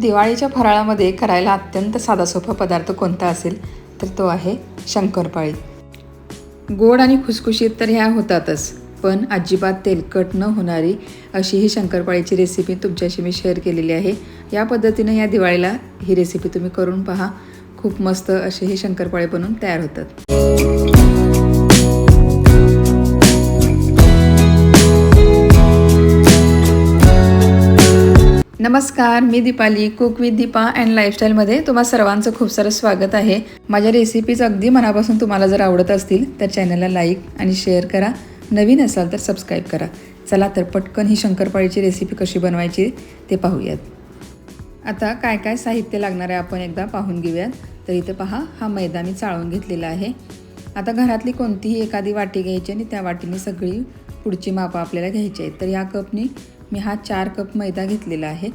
दिवाळीच्या फराळामध्ये करायला अत्यंत साधा सोपा पदार्थ कोणता असेल तर तो आहे शंकरपाळी. गोड आणि खुसखुशीत तर ह्या होतातच पण अजिबात तेलकट न होणारी अशी ही शंकरपाळीची रेसिपी तुमच्याशी मी शेअर केलेली आहे. या पद्धतीनं या दिवाळीला ही रेसिपी तुम्ही करून पहा. खूप मस्त असे हे शंकरपाळे बनून तयार होतात. नमस्कार मी Deepali cook with Deepa and लाईफस्टाईलमध्ये तुम्हा सर्वांचं खूप सारं स्वागत आहे. माझ्या रेसिपीज अगदी मनापासून तुम्हाला जर आवडत असतील तर चॅनलला लाईक आणि शेअर करा. नवीन असाल तर सबस्क्राईब करा. चला तर पटकन ही शंकरपाळीची रेसिपी कशी बनवायची ते पाहूयात. आता काय काय साहित्य लागणार आहे आपण एकदा पाहून घेऊयात. तर इथे पहा हा मैदा मी चाळून घेतलेला आहे. आता घरातली कोणतीही एखादी वाटी घ्यायची आणि त्या वाटीने सगळी पुढची मापं आपल्याला घ्यायची आहेत. तर या कपनी मी हा चार कप मैदा घेतलेला आहे.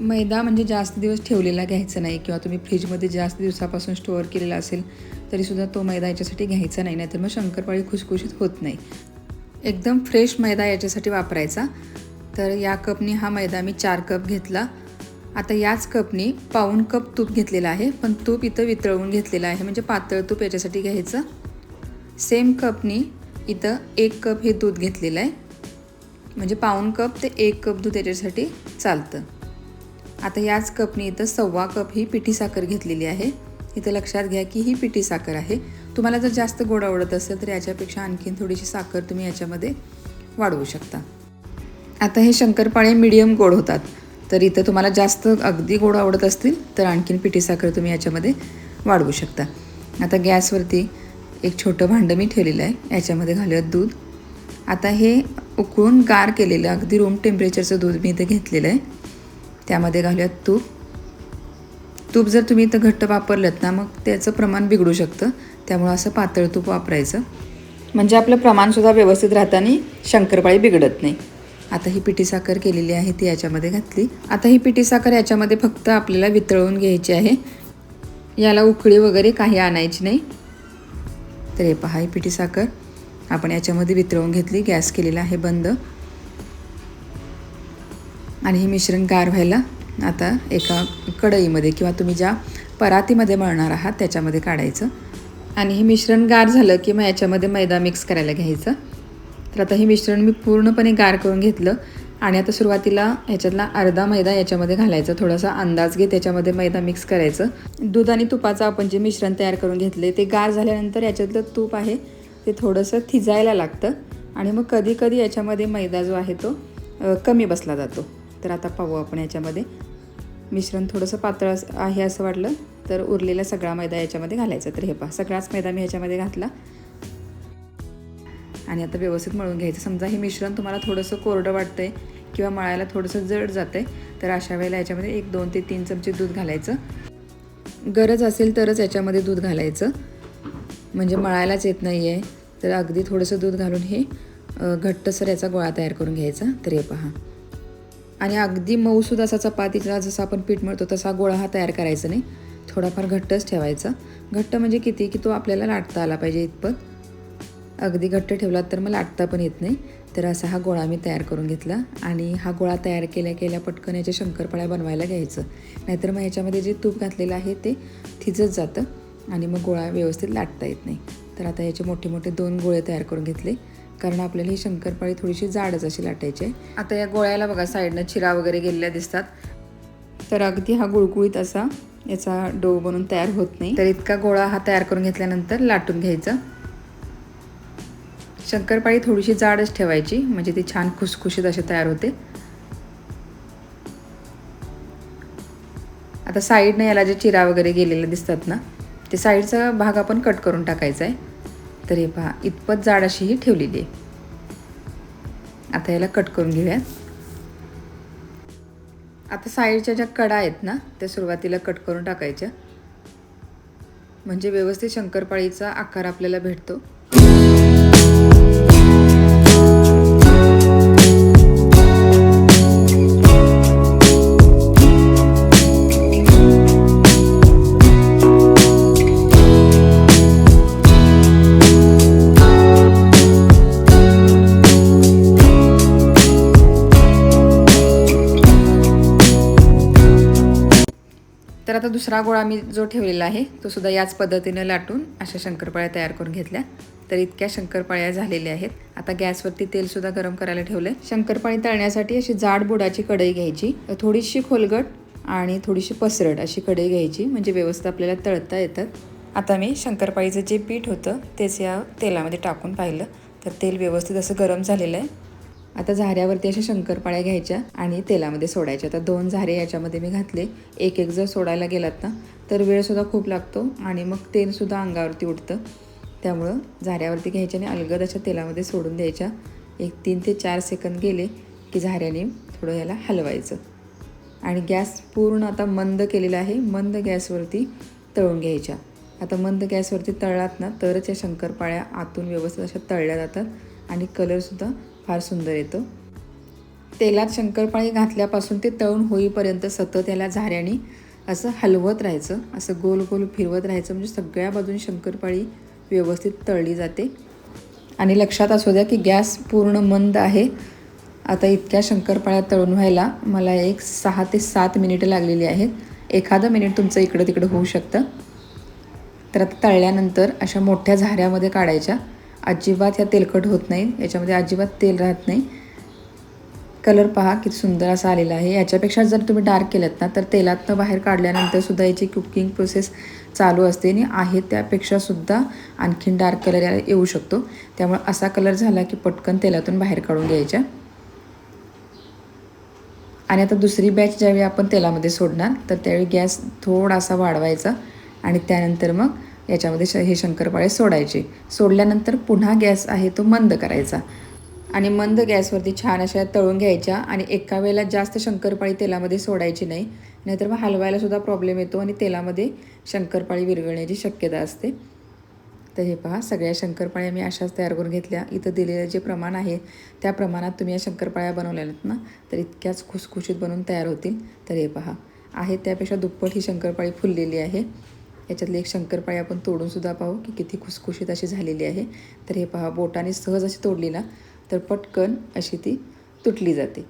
मैदा म्हणजे जास्त दिवस ठेवलेला घ्यायचा नाही किंवा तुम्ही फ्रीजमध्ये जास्त दिवसापासून स्टोअर केलेला असेल तरीसुद्धा तो मैदा याच्यासाठी घ्यायचा नाही नाहीतर मग शंकरपाळी खुशखुशीत होत नाही. एकदम फ्रेश मैदा याच्यासाठी वापरायचा. तर या कपनी हा मैदा मी चार कप घेतला. आता याच कपनी पाऊण कप तूप घेतलेला आहे पण तूप इथं वितळवून घेतलेलं आहे म्हणजे पातळ तूप याच्यासाठी घ्यायचं. सेम कपनी इथं एक कप हे दूध घेतलेलं आहे. म्हणजे पाऊण कप ते एक कप दूध याच्यासाठी चालतं. आता याच कपनी इथं सव्वा कप ही पिठी साखर घेतलेली आहे. इथं लक्षात घ्या की ही पिठी साखर आहे. तुम्हाला जर जास्त गोड आवडत असेल तर याच्यापेक्षा आणखीन थोडीशी साखर तुम्ही याच्यामध्ये वाढवू शकता. आता हे शंकरपाळे मिडियम गोड होतात. तर इथं तुम्हाला जास्त अगदी गोड आवडत असतील तर आणखीन पिठी साखर तुम्ही याच्यामध्ये वाढवू शकता. आता गॅसवरती एक छोटं भांडं मी ठेवलेलं आहे. याच्यामध्ये घालूयात दूध. आता हे उकळून गार केलेलं अगदी रूम टेम्परेचरचं दूध मी इथं घेतलेलं आहे. त्यामध्ये घालूयात तूप. तूप जर तुम्ही इथं घट्ट वापरलं ना मग त्याचं प्रमाण बिघडू शकतं. त्यामुळं असं पातळ तूप वापरायचं. म्हणजे आपलं प्रमाणसुद्धा व्यवस्थित राहताना शंकरपाळी बिघडत नाही. आता ही पिठी साखर केलेली आहे ती याच्यामध्ये घातली. आता ही पिठी साखर याच्यामध्ये फक्त आपल्याला वितळवून घ्यायची आहे. याला उकळी वगैरे काही आणायची नाही. तर हे पहा ही पिठी साखर. आपण याच्यामध्ये वितळवून घेतली गॅस केलेला आहे बंद. आणि हे मिश्रण गार व्हायला आता एका कढईमध्ये किंवा तुम्ही ज्या परातीमध्ये मळणार आहात त्याच्यामध्ये काढायचं. आणि हे मिश्रण गार झालं की मग याच्यामध्ये मैदा मिक्स करायला घ्यायचं. तर आता हे मिश्रण मी पूर्णपणे गार करून घेतलं आणि आता सुरुवातीला ह्याच्यातला अर्धा मैदा याच्यामध्ये घालायचा. थोडासा अंदाज घेत त्याच्यामध्ये मैदा मिक्स करायचं. दूध आणि तुपाचं आपण जे मिश्रण तयार करून घेतले ते गार झाल्यानंतर याच्यातलं तूप आहे ते थोडंसं थिजायला लागतं आणि मग कधी कधी याच्यामध्ये मैदा जो आहे तो कमी बसला जातो. तर आता पाहू आपण याच्यामध्ये. मिश्रण थोडंसं पातळ आहे असं वाटलं तर उरलेला सगळा मैदा याच्यामध्ये घालायचा. तर हे पहा सगळाच मैदा मी ह्याच्यामध्ये घातला. आणि आता व्यवस्थित मळून घ्यायचं. समजा हे मिश्रण तुम्हाला थोडंसं कोरडं वाटतं आहे किंवा मळायला थोडंसं जड जातंय तर अशा वेळेला याच्यामध्ये एक दोन ते तीन चमचे दूध घालायचं. गरज असेल तरच याच्यामध्ये दूध घालायचं. म्हणजे मळायलाच येत नाही आहे तर अगदी थोडंसं दूध घालून हे घट्टसर याचा गोळा तयार करून घ्यायचा. तर हे पहा. आणि अगदी मऊसूद असा चपातीचा जसा आपण पीठ मिळतो तसा गोळा हा तयार करायचा नाही. थोडाफार घट्टच ठेवायचा. घट्ट म्हणजे किती? की तो आपल्याला लाटता आला पाहिजे इतपत. अगदी घट्ट ठेवला तर मग लाटता पण येत नाही. तर असा हा गोळा मी तयार करून घेतला. आणि हा गोळा तयार केल्या केल्या पटकन याच्या शंकरपाळ्या बनवायला घ्यायचं. नाहीतर मग ह्याच्यामध्ये जे तूप घातलेलं आहे ते थिजत जातं. आणि मग गोळा व्यवस्थित लाटता येत नाही. तर आता याचे मोठे मोठे दोन गोळे तयार करून घेतले. कारण आपल्याला ही शंकरपाळी थोडीशी जाडच अशी लाटायची आहे. आता या गोळ्याला बघा साईडनं चिरा वगैरे गेलेल्या दिसतात. तर अगदी हा गुळगुळीत असा याचा डो बनून तयार होत नाही. तर इतका गोळा हा तयार करून घेतल्यानंतर लाटून घ्यायचा. शंकरपाळी थोडीशी जाडच ठेवायची म्हणजे ती छान खुसखुशीत अशी तयार होते. आता साईडनं याला जे चिरा वगैरे गेलेले दिसतात ना ते साईडचा भाग आपण कट करून टाकायचा आहे. तर हे पहा इतपत जाड अशी ही ठेवलेली आहे. आता याला कट करून घेऊयात. आता साईडच्या ज्या कडा आहेत ना त्या सुरुवातीला कट करून टाकायच्या. म्हणजे व्यवस्थित शंकरपाळीचा आकार आपल्याला भेटतो. दुसरा गोळा मी जो ठेवलेला आहे तो सुद्धा याच पद्धतीनं लाटून अशा शंकरपाळ्या तयार करून घेतल्या. तर इतक्या शंकरपाळ्या झालेल्या आहेत. आता गॅसवरती तेलसुद्धा गरम करायला ठेवलं आहे शंकरपाळी तळण्यासाठी अशी जाड बुडाची कढई घ्यायची थोडीशी खोलगट आणि थोडीशी पसरट अशी कढई घ्यायची म्हणजे व्यवस्थित आपल्याला तळता येतात. आता मी शंकरपाळीचं जे पीठ होतं तेच या तेलामध्ये टाकून पाहिलं. तर तेल व्यवस्थित असं गरम झालेलं आहे. आता झाऱ्यावरती अशा शंकरपाळ्या घ्यायच्या आणि तेलामध्ये सोडायच्या. आता दोन झारे याच्यामध्ये मी घातले. एक एक जर सोडायला गेलात ना तर वेळसुद्धा खूप लागतो आणि मग तेलसुद्धा अंगावरती उठतं त्यामुळं झाऱ्यावरती घ्यायच्या आणि अलगद अशा तेलामध्ये सोडून द्यायच्या. एक तीन ते चार सेकंद गेले की झाऱ्याने थोडं याला हलवायचं. आणि गॅस पूर्ण आता मंद केलेला आहे. मंद गॅसवरती तळून घ्यायच्या. आता मंद गॅसवरती तळलात ना तरच या शंकरपाळ्या आतून व्यवस्थित अशा तळल्या जातात आणि कलरसुद्धा फार सुंदर येतो. तेलात शंकरपाळी घातल्यापासून ते तळून होईपर्यंत सतत याला झाऱ्याने असं हलवत राहायचं असं गोल गोल फिरवत राहायचं. म्हणजे सगळ्या बाजूने शंकरपाळी व्यवस्थित तळली जाते. आणि लक्षात असू द्या की गॅस पूर्ण मंद आहे. आता इतक्या शंकरपाळ्या तळून व्हायला मला एक सहा ते सात मिनिटं लागलेली आहेत. एखादं मिनिट तुमचं इकडं तिकडं होऊ शकतं. तर आता तळल्यानंतर अशा मोठ्या झाऱ्यामध्ये काढायच्या. अजिबात ह्या तेलकट होत नाही. याच्यामध्ये अजिबात तेल राहत नाही. कलर पहा किती सुंदर असा आलेला आहे. याच्यापेक्षा जर तुम्ही डार्क केलं ना तर तेलातनं बाहेर काढल्यानंतरसुद्धा याची कुकिंग प्रोसेस चालू असते आणि आहे त्यापेक्षासुद्धा आणखीन डार्क कलर याला येऊ शकतो. त्यामुळे असा कलर झाला की पटकन तेलातून बाहेर काढून घ्यायच्या. आणि आता दुसरी बॅच ज्यावेळी आपण तेलामध्ये सोडणार तर त्यावेळी गॅस थोडासा वाढवायचा आणि त्यानंतर मग याच्यामध्ये श हे शंकरपाळे सोडायचे. सोडल्यानंतर पुन्हा गॅस आहे तो मंद करायचा. आणि मंद गॅसवरती छान अशा तळून घ्यायच्या आणि एका वेळेला जास्त शंकरपाळी तेलामध्ये सोडायची नाही. नाहीतर मग हलवायला सुद्धा प्रॉब्लेम येतो आणि तेलामध्ये शंकरपाळी विरघळण्याची शक्यता असते. तर हे पहा सगळ्या शंकरपाळ्या मी अशाच तयार करून घेतल्या. इथं दिलेलं जे प्रमाण आहे त्या प्रमाणात तुम्ही या शंकरपाळ्या बनवल्यात ना तर इतक्याच खुसखुशीत बनवून तयार होतील. तर हे पहा आहे त्यापेक्षा दुप्पट ही शंकरपाळी फुललेली आहे. याच्यातली एक शंकरपाळी आपण तोडूनसुद्धा पाहू की किती खुसखुशीत अशी झालेली आहे. तर हे पहा बोटाने सहज अशी तोडली ना तर पटकन अशी ती तुटली जाते.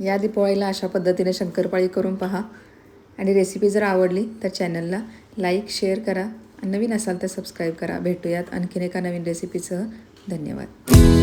या दीपावळीला अशा पद्धतीने शंकरपाळी करून पहा. आणि रेसिपी जर आवडली तर चॅनलला लाईक शेअर करा. नवीन असाल तर सबस्क्राईब करा. भेटूयात आणखीन एका नवीन रेसिपीसह धन्यवाद.